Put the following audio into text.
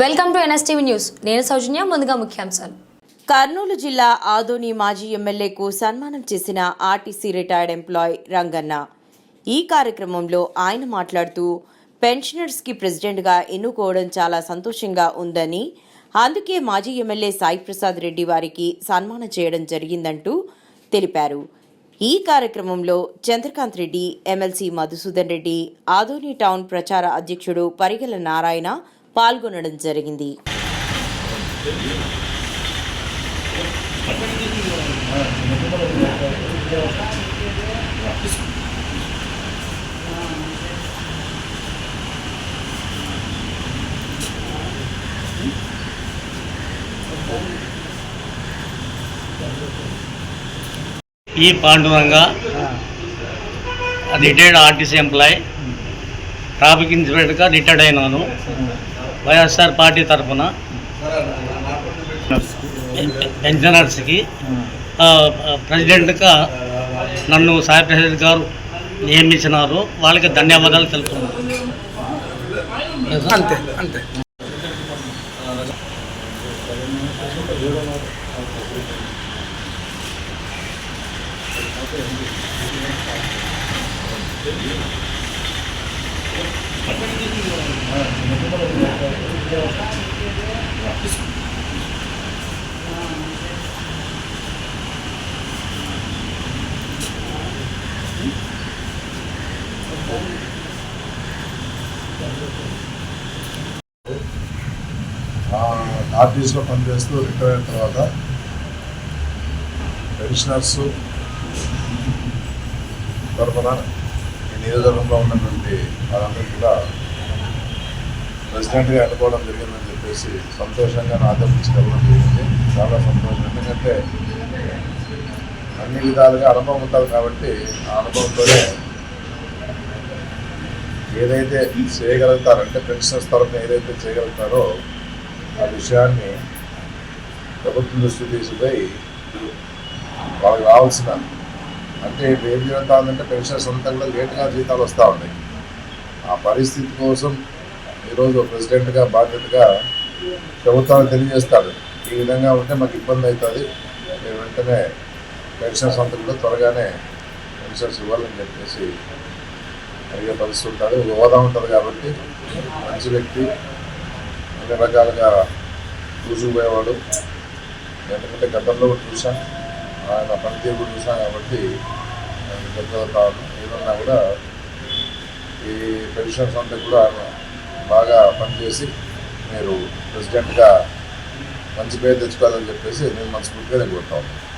Welcome to NSTV news. నేను సౌజన్య ముందుగా ముఖ్యాంశాలు. కర్నూలు జిల్లా ఆదోని మాజీ ఎమ్మెల్యేకు సన్మానం చేసిన ఆర్టీసీ రిటైర్డ్ ఎంప్లాయ్ రంగన్న. ఈ కార్యక్రమంలో ఆయన మాట్లాడుతూ పెన్షనర్స్కి ప్రెసిడెంట్గా ఎన్నుకోవడం చాలా సంతోషంగా ఉందని అందుకే మాజీ ఎమ్మెల్యే సాయి ప్రసాద్ రెడ్డి వారికి సన్మానం చేయడం జరిగిందంటూ తెలిపారు. ఈ కార్యక్రమంలో చంద్రకాంత్ రెడ్డి ఎమ్మెల్సీ మధుసూదన్ రెడ్డి ఆదోని టౌన్ ప్రచార అధ్యక్షుడు పరిగెల నారాయణ పాల్గొనడం జరిగింది. ఈ Panduranga retired RTC employ traffic ఇన్స్పెక్టర్గా retired అయినాను. వైఎస్ఆర్ పార్టీ తరఫున పెన్షనర్స్కి ప్రెసిడెంట్గా నన్ను సాయి ప్రెసిడెంట్ గారు నియమించినారు. వాళ్ళకి ధన్యవాదాలు తెలుపుతున్నాను. అంతే అంతే. ఆర్టీసీలో పనిచేస్తూ రిటైర్ అయిన తర్వాత పెన్షనర్స్ తరఫున ఈ నియోజకవర్గంలో ఉన్నటువంటి వాళ్ళందరూ కూడా ప్రెసిడెంట్గా ఎన్నుకోవడం జరిగిందని చెప్పేసి సంతోషంగా నాతో తీసుకెళ్ళడం జరిగింది. చాలా సంతోషం. ఎందుకంటే అన్ని విధాలుగా అనుభవం ఉంటుంది కాబట్టి ఆ అనుభవంతోనే ఏదైతే చేయగలుగుతారంటే పెన్షన్స్ తరఫున ఏదైతే చేయగలుగుతారో ఆ విషయాన్ని ప్రభుత్వం దృష్టి తీసుకుపోయి వాళ్ళకి రావాల్సిన అంటే ఇప్పుడు ఏం జరుగుతా ఉందంటే పెన్షనర్స్ అంతా కూడా లేట్గా జీతాలు వస్తూ ఉన్నాయి. ఆ పరిస్థితి కోసం ఈరోజు ప్రెసిడెంట్గా బాధ్యతగా ప్రభుత్వానికి తెలియజేస్తాడు ఈ విధంగా ఉంటే మాకు ఇబ్బంది అవుతుంది. మీరు వెంటనే పెన్షన్ అంతా కూడా త్వరగానే పెన్షన్స్ ఇవ్వాలని చెప్పేసి అడిగే పరిస్థితి ఉంటుంది. ఒక హోదా ఉంటుంది కాబట్టి మంచి వ్యక్తి అన్ని రకాలుగా చూసుకుపోయేవాడు ఎందుకంటే గతంలో కూడా చూసాం ఆయన పనితీరు కూడా చూసాం కాబట్టి పెద్ద ఏదన్నా కూడా ఈ పెన్షన్స్ అంతా కూడా ఆయన బాగా పనిచేసి మీరు ప్రెసిడెంట్గా మంచి పేరు తెచ్చుకోవాలని చెప్పేసి నేను మనస్ఫూర్తిగా నేను కోరుతా ఉన్నాను.